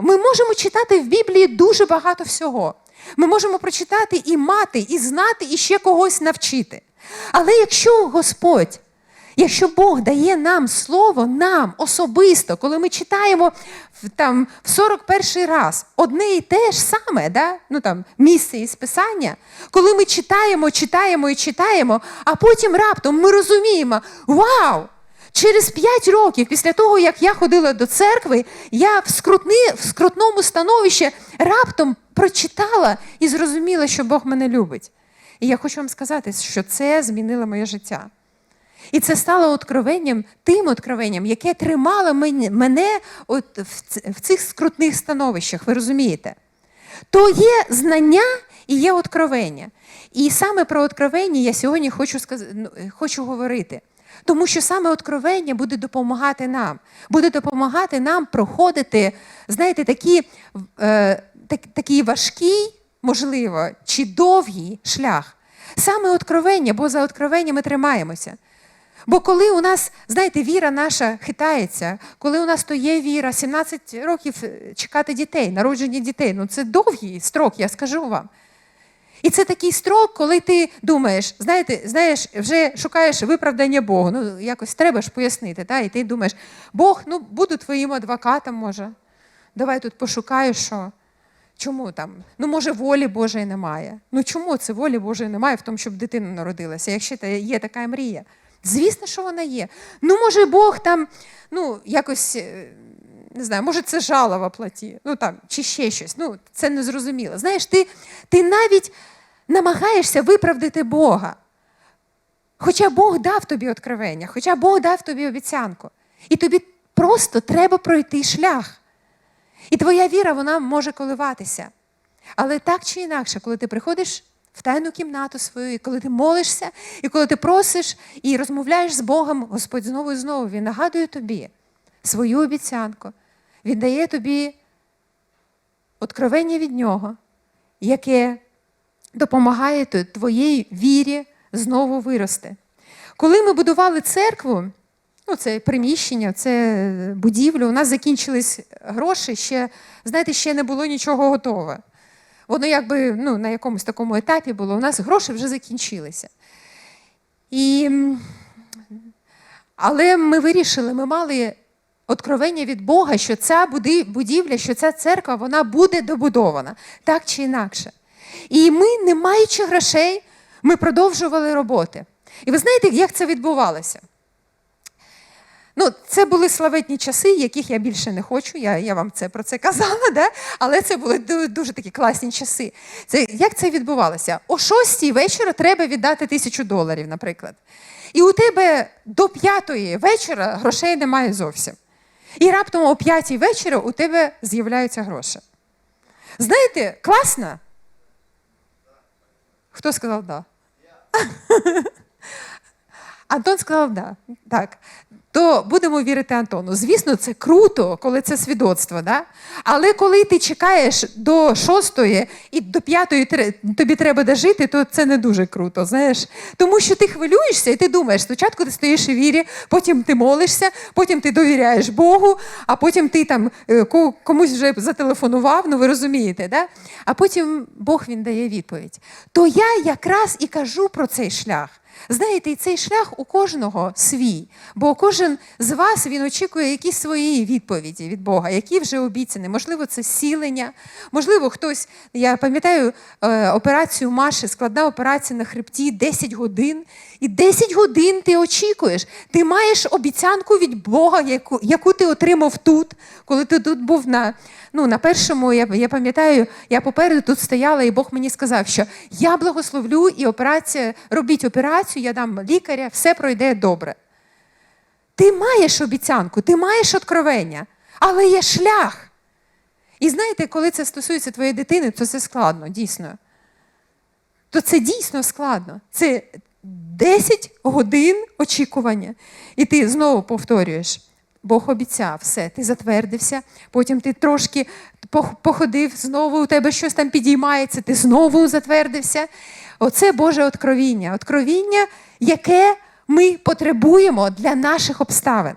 Ми можемо читати в Біблії дуже багато всього. Ми можемо прочитати і мати, і знати, і ще когось навчити. Але якщо Господь, якщо Бог дає нам слово, нам особисто, коли ми читаємо там, в 41 раз одне і те ж саме, да? ну, там, місце із Писання, коли ми читаємо, читаємо і читаємо, а потім раптом ми розуміємо, вау! Через п'ять років після того, як я ходила до церкви, я в, скрутни, в скрутному становищі раптом прочитала і зрозуміла, що Бог мене любить. І я хочу вам сказати, що це змінило моє життя. І це стало откровенням, тим откровенням, яке тримало мене от в цих скрутних становищах, ви розумієте? То є знання і є откровення. І саме про откровення я сьогодні хочу, ну, е, хочу говорити. Тому що саме откровення буде допомагати нам, буде допомагати нам проходити, знаєте, такі, е, так, такий важкий, можливо, чи довгий шлях. Саме откровення, бо за откровення ми тримаємося. Бо коли у нас, знаєте, віра наша хитається, коли у нас то є віра, 17 років е, чекати дітей, народження дітей, ну це довгий строк, я скажу вам. І це такий строк, коли ти думаєш, знаєте, знаєш, вже шукаєш виправдання Богу. Ну, якось треба ж пояснити. Та? І ти думаєш, Бог, ну буду твоїм адвокатом, може. Давай тут пошукаю, що. Чому там? Ну, може, волі Божої немає. Ну чому це волі Божої немає в тому, щоб дитина народилася, якщо є така мрія? Звісно, що вона є. Ну, може, Бог там, ну, якось, е, не знаю, може, це жало в платі, ну там, чи ще щось. Ну, це не зрозуміло. Знаєш, ти, ти навіть намагаєшся виправдати Бога. Хоча Бог дав тобі откровення, хоча Бог дав тобі обіцянку. І тобі просто треба пройти шлях. І твоя віра вона може коливатися. Але так чи інакше, коли ти приходиш в тайну кімнату свою, і коли ти молишся, і коли ти просиш і розмовляєш з Богом, Господь знову і знову Він нагадує тобі свою обіцянку. Він дає тобі откровення від нього, яке допомагає твоїй вірі знову вирости. Коли ми будували церкву, ну, це приміщення, це будівлю, у нас закінчились гроші, ще, знаєте, ще не було нічого готове. Воно якби ну, на якомусь такому етапі було, у нас гроші вже закінчилися. І, але ми вирішили, ми мали откровення від Бога, що ця будівля, що ця церква вона буде добудована, так чи інакше. І ми, не маючи грошей, ми продовжували роботи. І ви знаєте, як це відбувалося? Ну, це були славетні часи, яких я більше не хочу. Я, я вам це про це казала, да? але це були дуже такі класні часи. Це, як це відбувалося? О шостій вечора треба віддати тисячу доларів, наприклад. І у тебе до п'ятої вечора грошей немає зовсім. І раптом о п'ятій вечора у тебе з'являються гроші. Знаєте, класно? Хто сказав да? Антон сказав да. Так. То будемо вірити Антону. Звісно, це круто, коли це свідоцтво, да? але коли ти чекаєш до шостої і до п'ятої тобі треба дожити, то це не дуже круто, знаєш. Тому що ти хвилюєшся і ти думаєш, спочатку ти стоїш у вірі, потім ти молишся, потім ти довіряєш Богу, а потім ти там е, комусь вже зателефонував, ну ви розумієте, да? а потім Бог він дає відповідь. То я якраз і кажу про цей шлях. Знаєте, і цей шлях у кожного свій, бо кожен з вас він очікує якісь свої відповіді від Бога, які вже обіцяні. Можливо, це сілення, можливо, хтось. Я пам'ятаю е, операцію Маші, складна операція на хребті 10 годин. І 10 годин ти очікуєш. Ти маєш обіцянку від Бога, яку, яку ти отримав тут, коли ти тут був на, ну, на першому, я, я пам'ятаю, я попереду тут стояла, і Бог мені сказав, що я благословлю і операція, робіть операцію, я дам лікаря, все пройде добре. Ти маєш обіцянку, ти маєш откровення, але є шлях. І знаєте, коли це стосується твоєї дитини, то це складно, дійсно. То це дійсно складно. Це 10 годин очікування. І ти знову повторюєш. Бог обіцяв, все, ти затвердився, потім ти трошки походив, знову у тебе щось там підіймається, ти знову затвердився. Оце Боже откровіння. Откровіння, яке ми потребуємо для наших обставин.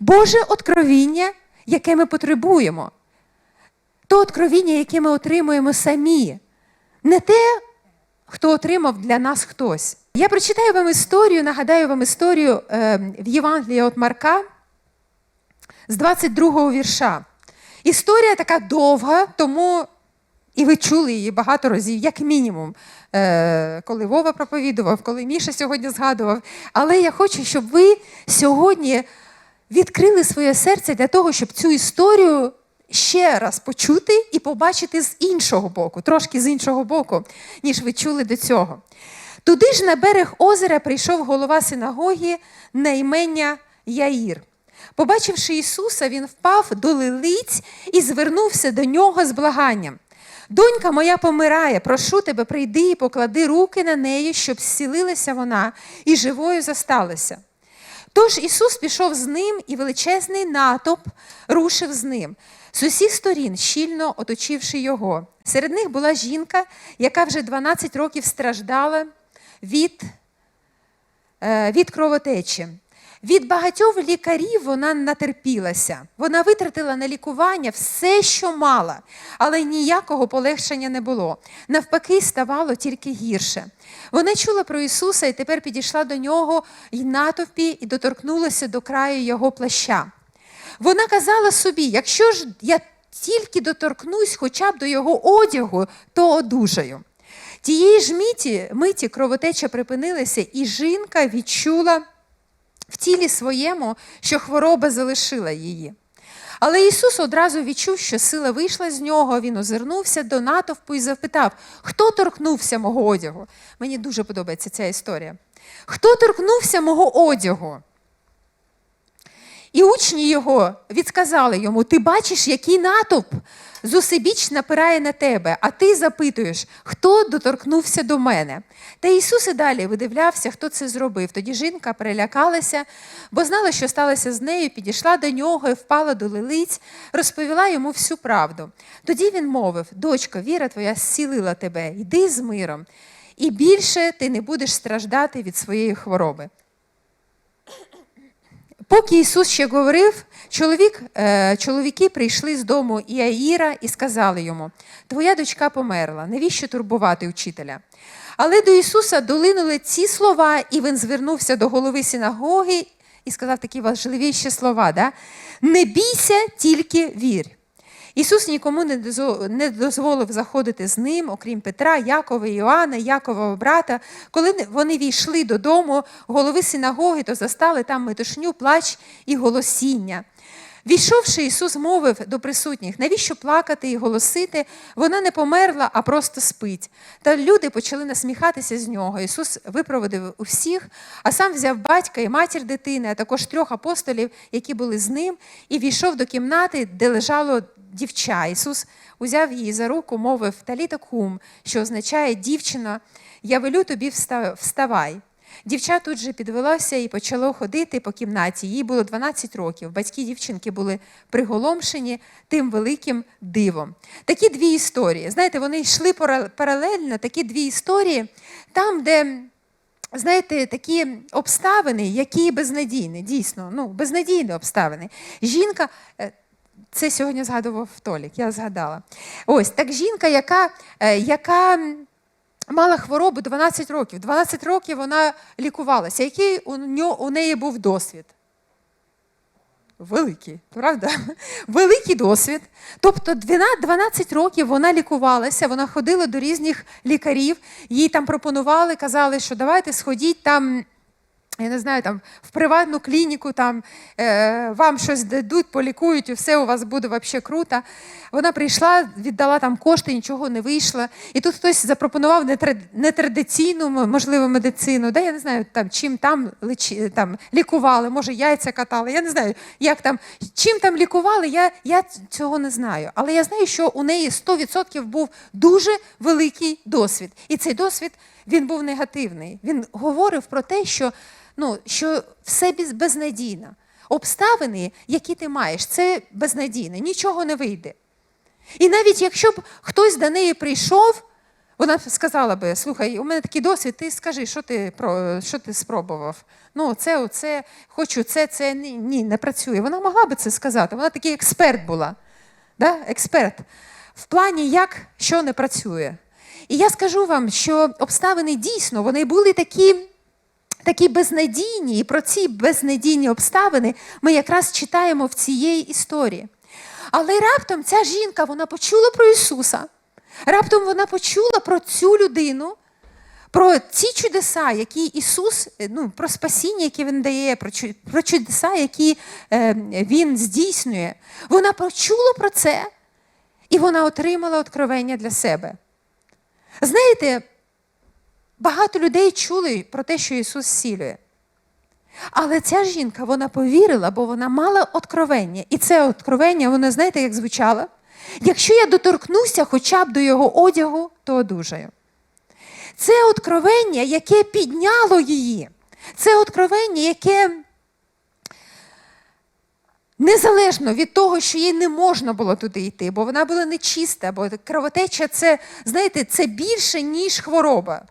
Боже откровіння, яке ми потребуємо. То откровіння, яке ми отримуємо самі, не те, хто отримав для нас хтось. Я прочитаю вам історію, нагадаю вам історію е, в Євангелії від Марка з 22 го вірша. Історія така довга, тому і ви чули її багато разів, як мінімум, е, коли Вова проповідував, коли Міша сьогодні згадував. Але я хочу, щоб ви сьогодні відкрили своє серце для того, щоб цю історію ще раз почути і побачити з іншого боку, трошки з іншого боку, ніж ви чули до цього. Туди ж на берег озера прийшов голова синагоги на імення Яїр. Побачивши Ісуса, він впав до лилиць і звернувся до нього з благанням. Донька моя помирає, прошу тебе, прийди і поклади руки на неї, щоб зцілилася вона і живою зосталася. Тож Ісус пішов з ним, і величезний натовп рушив з ним. З усіх сторін, щільно оточивши його. Серед них була жінка, яка вже 12 років страждала від, е, від кровотечі. Від багатьох лікарів вона натерпілася. Вона витратила на лікування все, що мала, але ніякого полегшення не було. Навпаки, ставало тільки гірше. Вона чула про Ісуса і тепер підійшла до нього й натовпі і доторкнулася до краю його плаща. Вона казала собі: якщо ж я тільки доторкнусь хоча б до його одягу, то одужаю. Тієї ж миті, миті кровотеча припинилася, і жінка відчула в тілі своєму, що хвороба залишила її. Але Ісус одразу відчув, що сила вийшла з нього, він озирнувся до натовпу і запитав, хто торкнувся мого одягу. Мені дуже подобається ця історія. Хто торкнувся мого одягу? І учні його відказали йому: Ти бачиш, який натовп зусебіч напирає на тебе, а ти запитуєш, хто доторкнувся до мене. Та Ісус і далі видивлявся, хто це зробив. Тоді жінка перелякалася, бо знала, що сталося з нею, підійшла до нього і впала до лилиць, розповіла йому всю правду. Тоді він мовив: Дочко, віра твоя зцілила тебе, йди з миром, і більше ти не будеш страждати від своєї хвороби. Поки Ісус ще говорив, чоловік, е, чоловіки прийшли з дому Іаїра і сказали йому: Твоя дочка померла, навіщо турбувати учителя? Але до Ісуса долинули ці слова, і він звернувся до голови синагоги і сказав такі важливіші слова: да? Не бійся, тільки вір. Ісус нікому не дозволив заходити з ним, окрім Петра, Якова, Іоанна, Якового брата. Коли вони війшли додому голови синагоги, то застали там метушню, плач і голосіння. Війшовши, Ісус мовив до присутніх, навіщо плакати і голосити? Вона не померла, а просто спить. Та люди почали насміхатися з нього. Ісус випроводив усіх, а сам взяв батька і матір дитини, а також трьох апостолів, які були з ним, і війшов до кімнати, де лежало дівча. Ісус узяв її за руку, мовив Таліта кум, що означає дівчина, я велю тобі вставай. Дівча тут же підвелося і почало ходити по кімнаті. Їй було 12 років. Батьки дівчинки були приголомшені тим великим дивом. Такі дві історії. Знаєте, вони йшли паралельно, такі дві історії, там, де. Знаєте, такі обставини, які безнадійні, дійсно, ну, безнадійні обставини. Жінка, е, це сьогодні згадував Толік, я згадала. Ось так жінка, яка, е, яка мала хворобу 12 років. 12 років вона лікувалася. Який у, ньо- у неї був досвід? Великий, правда? Великий досвід. Тобто 12 12 років вона лікувалася, вона ходила до різних лікарів, їй там пропонували, казали, що давайте сходіть там. Я не знаю, там в приватну клініку там е, вам щось дадуть, полікують, і все у вас буде взагалі круто. Вона прийшла, віддала там кошти, нічого не вийшло. І тут хтось запропонував нетрадиційну, можливо, медицину. Да, я не знаю, там, чим там, лечі, там лікували, може, яйця катали. Я не знаю, як там, чим там лікували, я, я цього не знаю. Але я знаю, що у неї 100% був дуже великий досвід. І цей досвід він був негативний. Він говорив про те, що, ну, що все без- безнадійно. Обставини, які ти маєш, це безнадійне, нічого не вийде. І навіть якщо б хтось до неї прийшов, вона б сказала би: слухай, у мене такий досвід, ти скажи, що ти що ти спробував? Ну, це, оце, хочу це, це ні, не працює. Вона могла би це сказати. Вона такий експерт була. Да? Експерт. в плані, як що не працює. І я скажу вам, що обставини дійсно вони були такі, такі безнадійні, і про ці безнадійні обставини ми якраз читаємо в цієї історії. Але раптом ця жінка вона почула про Ісуса. Раптом вона почула про цю людину, про ці чудеса, які Ісус, е, ну, про спасіння, яке Він дає, про чудеса, які е, Він здійснює. Вона почула про це, і вона отримала откровення для себе. Знаєте, багато людей чули про те, що Ісус зцілює. Але ця жінка вона повірила, бо вона мала откровення. І це откровення, воно знаєте, як звучало? Якщо я доторкнуся хоча б до його одягу, то одужаю. Це откровення, яке підняло її. Це откровення, яке незалежно від того, що їй не можна було туди йти, бо вона була нечиста, бо кровотеча це, знаєте, це більше, ніж хвороба.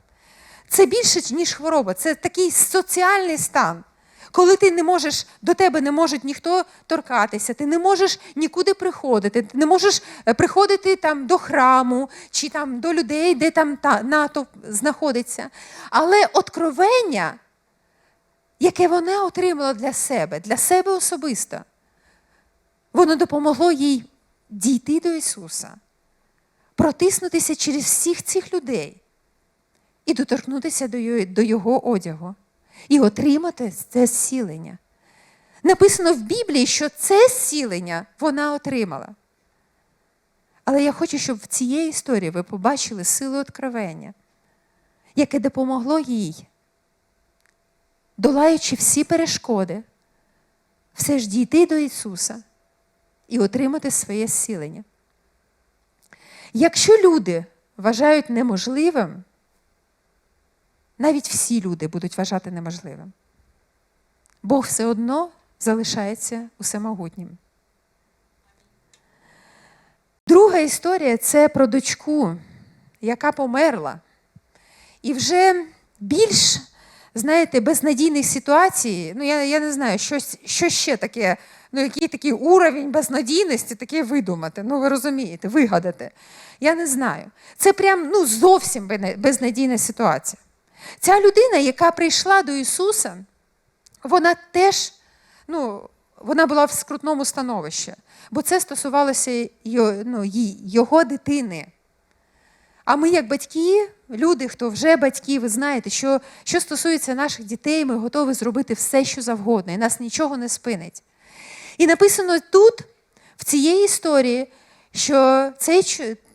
Це більше, ніж хвороба. Це такий соціальний стан. Коли ти не можеш, до тебе не може ніхто торкатися, ти не можеш нікуди приходити, ти не можеш е, приходити там до храму чи там до людей, де там та, натовп знаходиться. Але откровення, яке вона отримала для себе, для себе особисто, воно допомогло їй дійти до Ісуса, протиснутися через всіх цих людей і доторкнутися до його, одягу і отримати це зцілення. Написано в Біблії, що це зцілення вона отримала. Але я хочу, щоб в цієї історії ви побачили силу откровення, яке допомогло їй, долаючи всі перешкоди, все ж дійти до Ісуса і отримати своє зцілення. Якщо люди вважають неможливим, навіть всі люди будуть вважати неможливим. Бог все одно залишається усемогутнім. Друга історія це про дочку, яка померла. І вже більш, знаєте, безнадійних ситуацій, ну я, я не знаю, що, що ще таке, ну який такий уровень безнадійності таке видумати. Ну ви розумієте, вигадати. Я не знаю. Це прям ну, зовсім безнадійна ситуація. Ця людина, яка прийшла до Ісуса, вона теж ну, вона була в скрутному становищі, бо це стосувалося ну, його дитини. А ми, як батьки, люди, хто вже батьки, ви знаєте, що що стосується наших дітей, ми готові зробити все, що завгодно, і нас нічого не спинить. І написано тут, в цій історії, що цей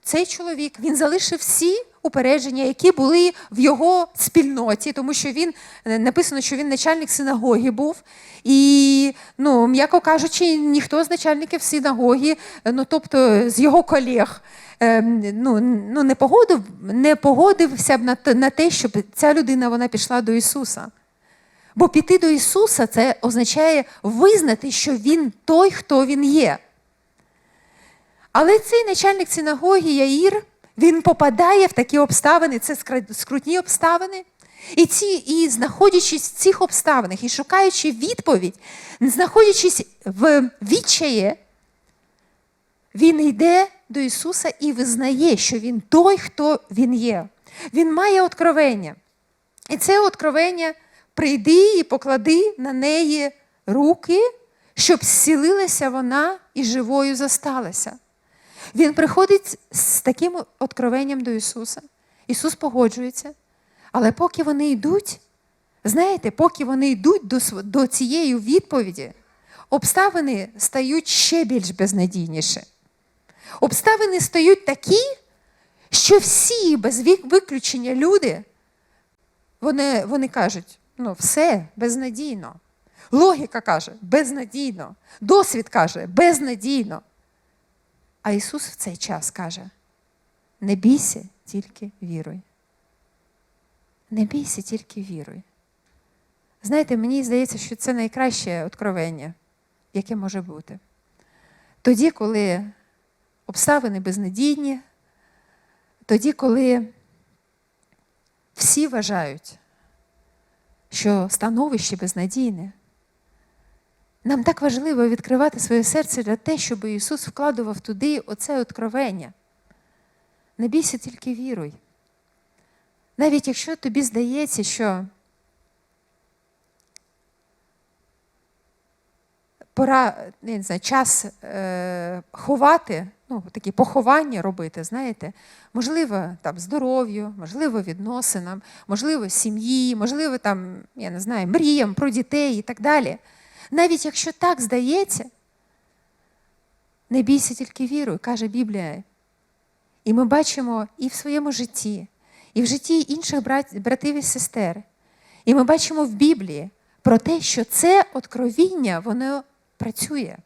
цей чоловік він залишив всі упередження, які були в його спільноті, тому що він написано, що він начальник синагоги був. І, ну, м'яко кажучи, ніхто з начальників синагоги, ну тобто з його колег, ну, ну не погодив, не погодився б на те, щоб ця людина вона пішла до Ісуса. Бо піти до Ісуса це означає визнати, що Він той, хто Він є. Але цей начальник синагоги Яїр, він попадає в такі обставини, це скрутні обставини. І ці, і знаходячись в цих обставинах і шукаючи відповідь, знаходячись в відчаї, він йде до Ісуса і визнає, що Він той, хто Він є. Він має откровення. І це откровення прийди і поклади на неї руки, щоб зцілилася вона і живою зосталася. Він приходить з таким откровенням до Ісуса. Ісус погоджується. Але поки вони йдуть, знаєте, поки вони йдуть до до цієї відповіді, обставини стають ще більш безнадійніші. Обставини стають такі, що всі без виключення люди, вони, вони кажуть, ну, все безнадійно. Логіка каже, безнадійно. Досвід каже, безнадійно. А Ісус в цей час каже: не бійся, тільки віруй. Не бійся, тільки віруй. Знаєте, мені здається, що це найкраще откровення, яке може бути. Тоді, коли обставини безнадійні, тоді, коли всі вважають, що становище безнадійне, нам так важливо відкривати своє серце для те, щоб Ісус вкладував туди оце откровення. Не бійся, тільки віруй. Навіть якщо тобі здається, що пора, не знаю, час е, ховати, ну, такі поховання робити, знаєте, можливо, там здоров'ю, можливо, відносинам, можливо, сім'ї, можливо, там, я не знаю, мріям про дітей і так далі. Навіть якщо так здається, не бійся тільки вірою, каже Біблія. І ми бачимо і в своєму житті, і в житті інших братів і сестер. І ми бачимо в Біблії про те, що це откровіння, воно працює.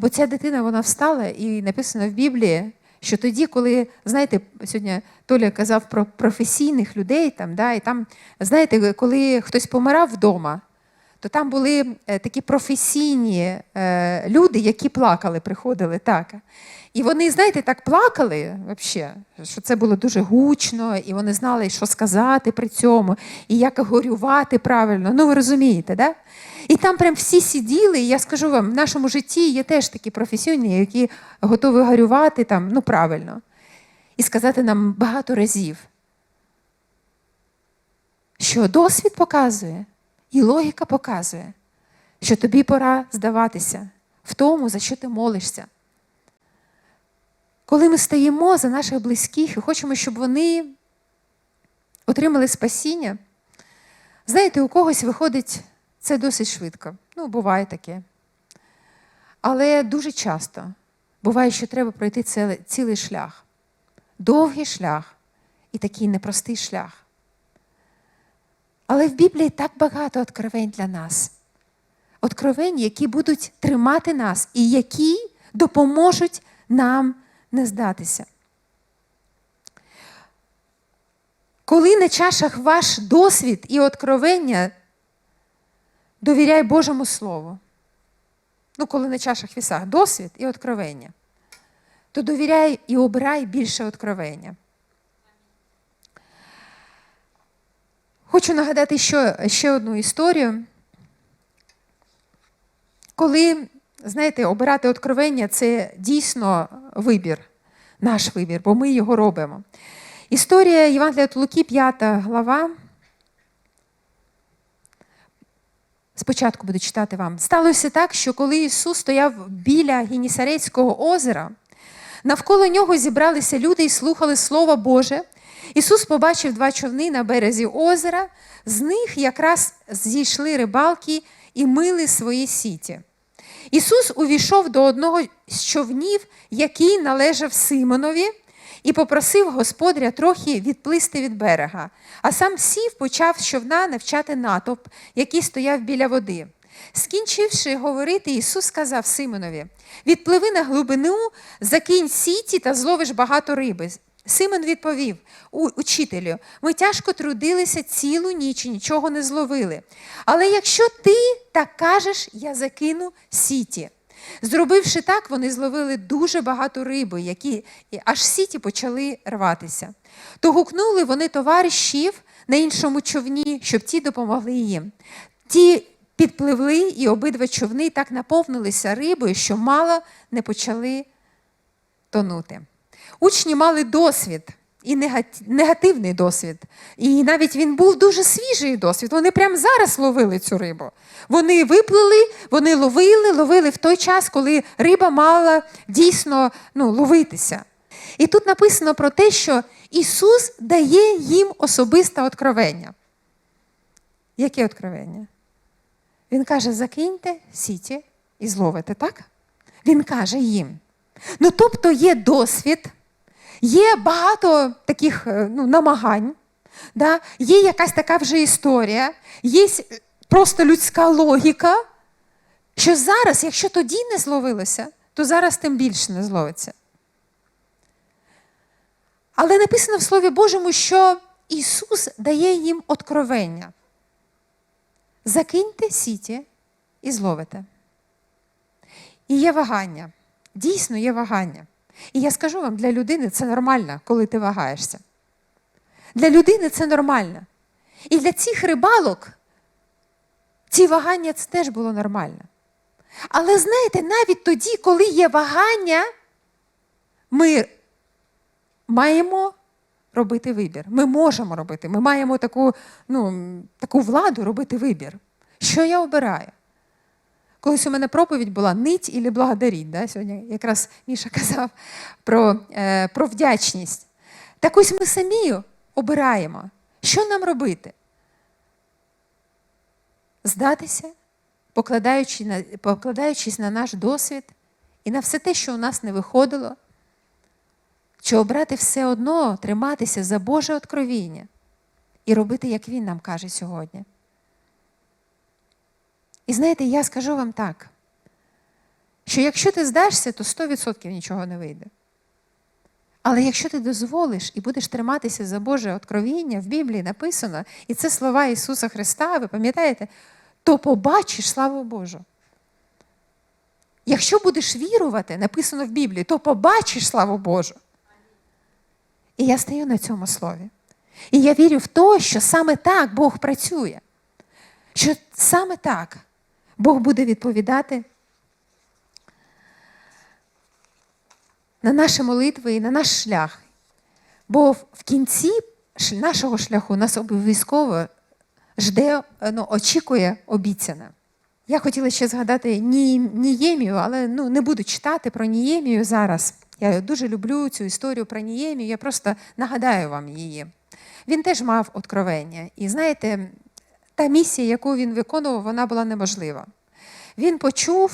Бо ця дитина вона встала, і написано в Біблії, що тоді, коли, знаєте, сьогодні Толя казав про професійних людей, там, да, і там, знаєте, коли хтось помирав вдома, то там були е, такі професійні е, люди, які плакали, приходили так. І вони, знаєте, так плакали, вообще, що це було дуже гучно, і вони знали, що сказати при цьому, і як горювати правильно. Ну, ви розумієте, да? І там прям всі сиділи, і я скажу вам, в нашому житті є теж такі професійні, які готові горювати там, ну, правильно. І сказати нам багато разів, що досвід показує, і логіка показує, що тобі пора здаватися в тому, за що ти молишся. Коли ми стоїмо за наших близьких і хочемо, щоб вони отримали спасіння, знаєте, у когось виходить це досить швидко. Ну, буває таке. Але дуже часто буває, що треба пройти цілий шлях. Довгий шлях і такий непростий шлях. Але в Біблії так багато откровень для нас. Откровень, які будуть тримати нас і які допоможуть нам не здатися. Коли на чашах ваш досвід і откровення, довіряй Божому Слову. Ну, коли на чашах вісах досвід і откровення, то довіряй і обирай більше откровення. Хочу нагадати ще, ще одну історію. Коли, знаєте, обирати откровення це дійсно вибір, наш вибір, бо ми його робимо. Історія Євангелія Луки, 5 глава. Спочатку буду читати вам. Сталося так, що коли Ісус стояв біля Генісарецького озера, навколо нього зібралися люди і слухали Слово Боже. Ісус побачив два човни на березі озера, з них якраз зійшли рибалки і мили свої сіті. Ісус увійшов до одного з човнів, який належав Симонові, і попросив господаря трохи відплисти від берега, а сам сів, почав з човна навчати натовп, який стояв біля води. Скінчивши говорити, Ісус сказав Симонові: відпливи на глибину, закинь сіті та зловиш багато риби. Симон відповів учителю, ми тяжко трудилися цілу ніч і нічого не зловили. Але якщо ти так кажеш, я закину сіті. Зробивши так, вони зловили дуже багато риби, які аж сіті почали рватися. То гукнули вони товаришів на іншому човні, щоб ті допомогли їм. Ті підпливли, і обидва човни так наповнилися рибою, що мало не почали тонути. Учні мали досвід і негативний досвід. І навіть він був дуже свіжий досвід. Вони прямо зараз ловили цю рибу. Вони виплили, вони ловили, ловили в той час, коли риба мала дійсно ну, ловитися. І тут написано про те, що Ісус дає їм особисте откровення. Яке откровення? Він каже: закиньте сіті і зловите, так? Він каже їм. Ну, тобто є досвід. Є багато таких е, ну, намагань, да? є якась така вже історія, є просто людська логіка, що зараз, якщо тоді не зловилося, то зараз тим більше не зловиться. Але написано в Слові Божому, що Ісус дає їм откровення. Закиньте сіті і зловите. І є вагання. Дійсно є вагання. І я скажу вам, для людини це нормально, коли ти вагаєшся. Для людини це нормально. І для цих рибалок ці вагання це теж було нормально. Але знаєте, навіть тоді, коли є вагання, ми маємо робити вибір. Ми можемо робити. Ми маємо таку, ну, таку владу робити вибір. Що я обираю? Колись у мене проповідь була нить і благодаріть. Да? Сьогодні якраз Міша казав про, е, про вдячність. Так ось ми самі обираємо, що нам робити? Здатися, покладаючи на, покладаючись на наш досвід і на все те, що у нас не виходило, чи обрати все одно, триматися за Боже откровіння і робити, як Він нам каже сьогодні. І знаєте, я скажу вам так, що якщо ти здашся, то 100% нічого не вийде. Але якщо ти дозволиш і будеш триматися за Боже откровіння, в Біблії написано, і це слова Ісуса Христа, ви пам'ятаєте, то побачиш славу Божу. Якщо будеш вірувати, написано в Біблії, то побачиш славу Божу. І я стою на цьому слові. І я вірю в те, що саме так Бог працює. Що саме так Бог буде відповідати на наші молитви і на наш шлях. Бо в кінці нашого шляху нас обов'язково жде, ну, очікує обіцяне. Я хотіла ще згадати Ніємію, але ну, не буду читати про Ніємію зараз. Я дуже люблю цю історію про Ніємію, я просто нагадаю вам її. Він теж мав откровення. І знаєте, та місія, яку він виконував, вона була неможлива. Він почув,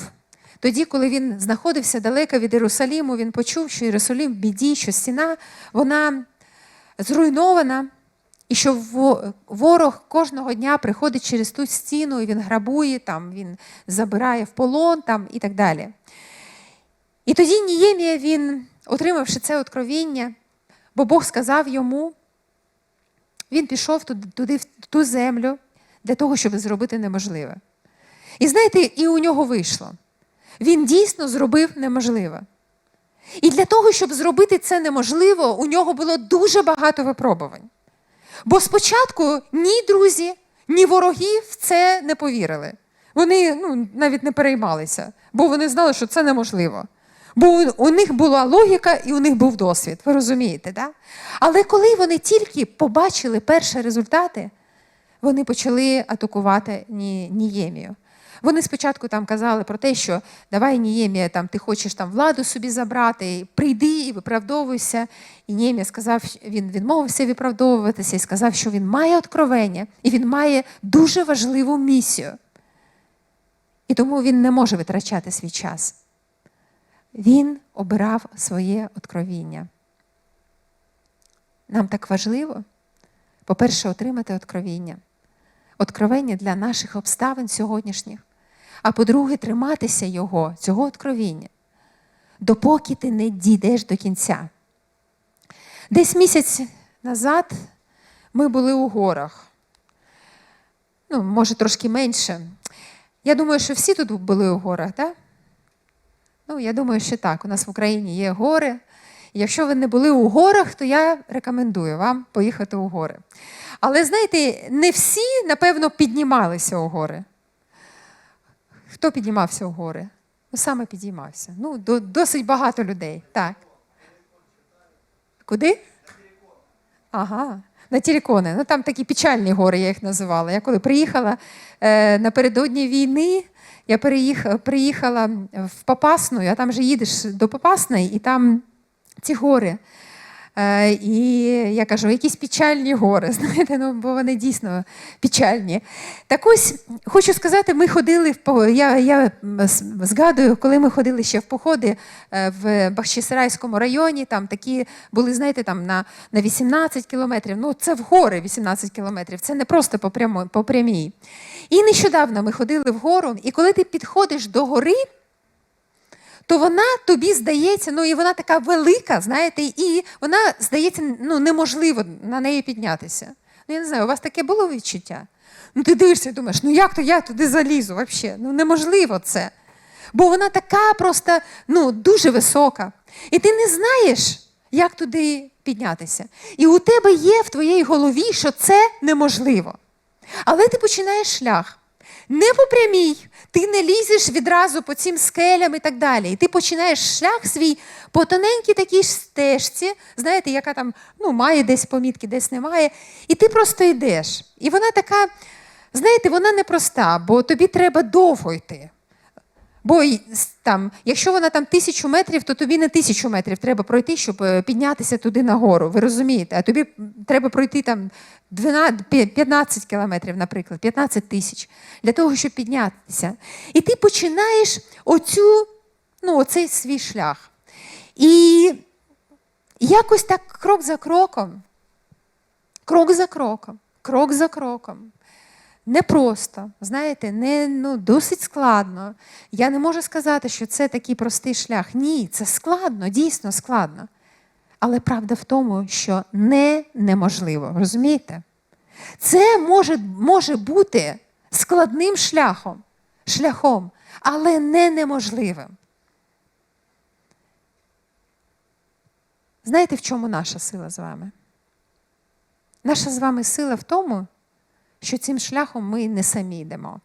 тоді, коли він знаходився далеко від Єрусаліму, він почув, що Єрусалим в біді, що стіна вона зруйнована, і що ворог кожного дня приходить через ту стіну, і він грабує, там, він забирає в полон там, і так далі. І тоді Ніємія, він, отримавши це откровіння, бо Бог сказав йому, він пішов туди, в ту землю для того, щоб зробити неможливе. І знаєте, і у нього вийшло. Він дійсно зробив неможливе. І для того, щоб зробити це неможливо, у нього було дуже багато випробувань. Бо спочатку ні друзі, ні вороги в це не повірили. Вони ну, навіть не переймалися, бо вони знали, що це неможливо. Бо у них була логіка і у них був досвід. Ви розумієте, да? Але коли вони тільки побачили перші результати, вони почали атакувати Ніємію. Вони спочатку там казали про те, що давай, Ніємія, там, ти хочеш там владу собі забрати, прийди і виправдовуйся. І Ніємія сказав, він відмовився виправдовуватися і сказав, що він має откровення і він має дуже важливу місію. І тому він не може витрачати свій час. Він обирав своє откровіння. Нам так важливо, по-перше, отримати откровіння. Откровення для наших обставин сьогоднішніх. А по-друге, триматися його, цього откровіння, допоки ти не дійдеш до кінця. Десь місяць назад ми були у горах. Ну, може, трошки менше. Я думаю, що всі тут були у горах, так? Ну, я думаю, що так. У нас в Україні є гори. Якщо ви не були у горах, то я рекомендую вам поїхати у гори. Але знаєте, не всі, напевно, піднімалися у гори. Хто піднімався у гори? Ну, саме підіймався. Ну, до, досить багато людей. Так. Куди? Ага, на Тірікони. Ну там такі печальні гори, я їх називала. Я коли приїхала е, напередодні війни, я переїхала, приїхала в Попасну, а там же їдеш до Попасної, і там ці гори. Е, і я кажу, якісь печальні гори, знаєте, ну, бо вони дійсно печальні. Так ось хочу сказати, ми ходили в я, я згадую, коли ми ходили ще в походи е, в Бахчисарайському районі, там такі були, знаєте, там на на 18 кілометрів. Ну, це в гори 18 кілометрів, це не просто по, прямій. І нещодавно ми ходили в гору, і коли ти підходиш до гори, то вона тобі здається, ну і вона така велика, знаєте, і вона здається ну, неможливо на неї піднятися. Ну, я не знаю, у вас таке було відчуття? Ну, ти дивишся і думаєш, ну як то я туди залізу взагалі? Ну неможливо це. Бо вона така просто ну, дуже висока. І ти не знаєш, як туди піднятися. І у тебе є в твоїй голові, що це неможливо. Але ти починаєш шлях. Не по прямій, ти не лізеш відразу по цим скелям і так далі. І ти починаєш шлях свій по тоненькій такій стежці, знаєте, яка там ну, має десь помітки, десь немає. І ти просто йдеш. І вона така, знаєте, вона непроста, бо тобі треба довго йти. Бо там, якщо вона там тисячу метрів, то тобі не тисячу метрів треба пройти, щоб е, піднятися туди нагору. Ви розумієте? А тобі треба пройти там 12, 15 кілометрів, наприклад, 15 тисяч для того, щоб піднятися. І ти починаєш оцю, ну, оцей свій шлях. І якось так крок за кроком, крок за кроком, крок за кроком. Непросто, знаєте, не, ну, досить складно. Я не можу сказати, що це такий простий шлях. Ні, це складно, дійсно складно. Але правда в тому, що не неможливо, розумієте? Це може, може бути складним шляхом, шляхом, але не неможливим. Знаєте, в чому наша сила з вами? Наша з вами сила в тому, що цим шляхом ми не самі йдемо.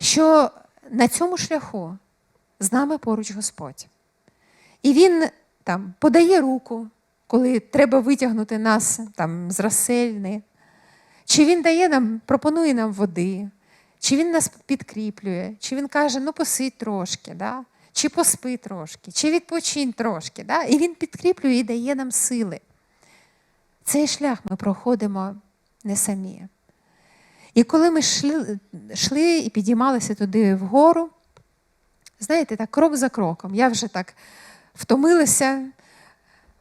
Що на цьому шляху з нами поруч Господь. І Він там подає руку, коли треба витягнути нас там, з розсельни. Чи він дає нам, пропонує нам води, чи він нас підкріплює, чи він каже, ну посидь трошки, да? чи поспи трошки, чи відпочинь трошки. Да? І він підкріплює і дає нам сили. Цей шлях ми проходимо не самі. І коли ми йшли, йшли і підіймалися туди вгору, знаєте, так, крок за кроком, я вже так втомилася.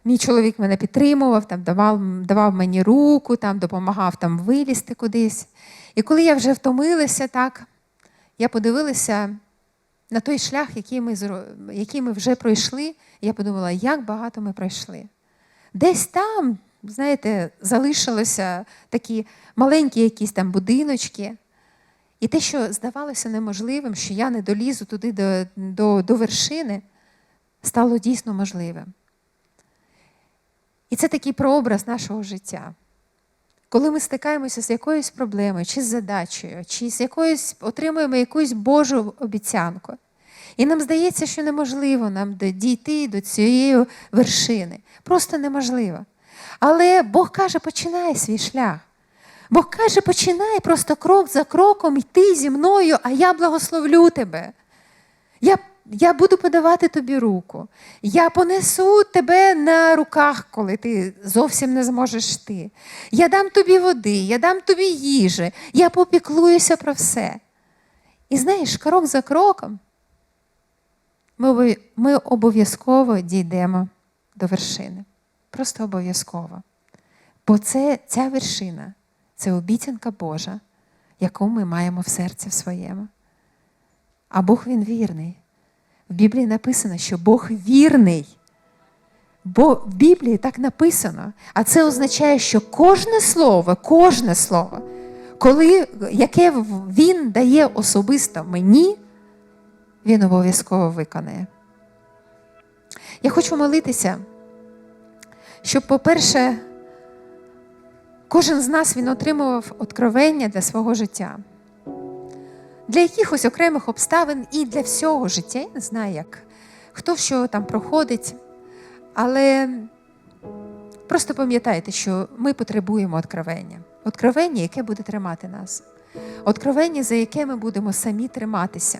Мій чоловік мене підтримував, там, давав, давав мені руку, там, допомагав там, вилізти кудись. І коли я вже втомилася, так, я подивилася на той шлях, який ми, який ми вже пройшли, і я подумала, як багато ми пройшли. Десь там, знаєте, залишилося такі маленькі якісь там будиночки. І те, що здавалося неможливим, що я не долізу туди до, до, до вершини, стало дійсно можливим. І це такий прообраз нашого життя. Коли ми стикаємося з якоюсь проблемою, чи з задачею, чи з якоюсь отримуємо якусь Божу обіцянку. І нам здається, що неможливо нам дійти до цієї вершини. Просто неможливо. Але Бог каже, починай свій шлях. Бог каже, починай просто крок за кроком йти зі мною, а я благословлю тебе. Я, я буду подавати тобі руку. Я понесу тебе на руках, коли ти зовсім не зможеш йти. Я дам тобі води, я дам тобі їжі, я попіклуюся про все. І знаєш, крок за кроком ми, обов'язково дійдемо до вершини. Просто обов'язково. Бо це ця вершина це обіцянка Божа, яку ми маємо в серці в своєму. А Бог він вірний. В Біблії написано, що Бог вірний. Бо в Біблії так написано. А це означає, що кожне слово, кожне слово, коли, яке він дає особисто мені, він обов'язково виконає. Я хочу молитися, щоб, по-перше, кожен з нас він отримував откровення для свого життя. Для якихось окремих обставин і для всього життя. Я не знаю, як хто що там проходить. Але просто пам'ятайте, що ми потребуємо откровення. Откровення, яке буде тримати нас. Откровення, за яке ми будемо самі триматися.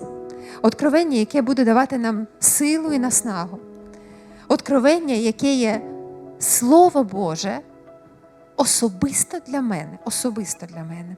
Откровення, яке буде давати нам силу і наснагу. Откровення, яке є Слово Боже особисто для мене. Особисто для мене.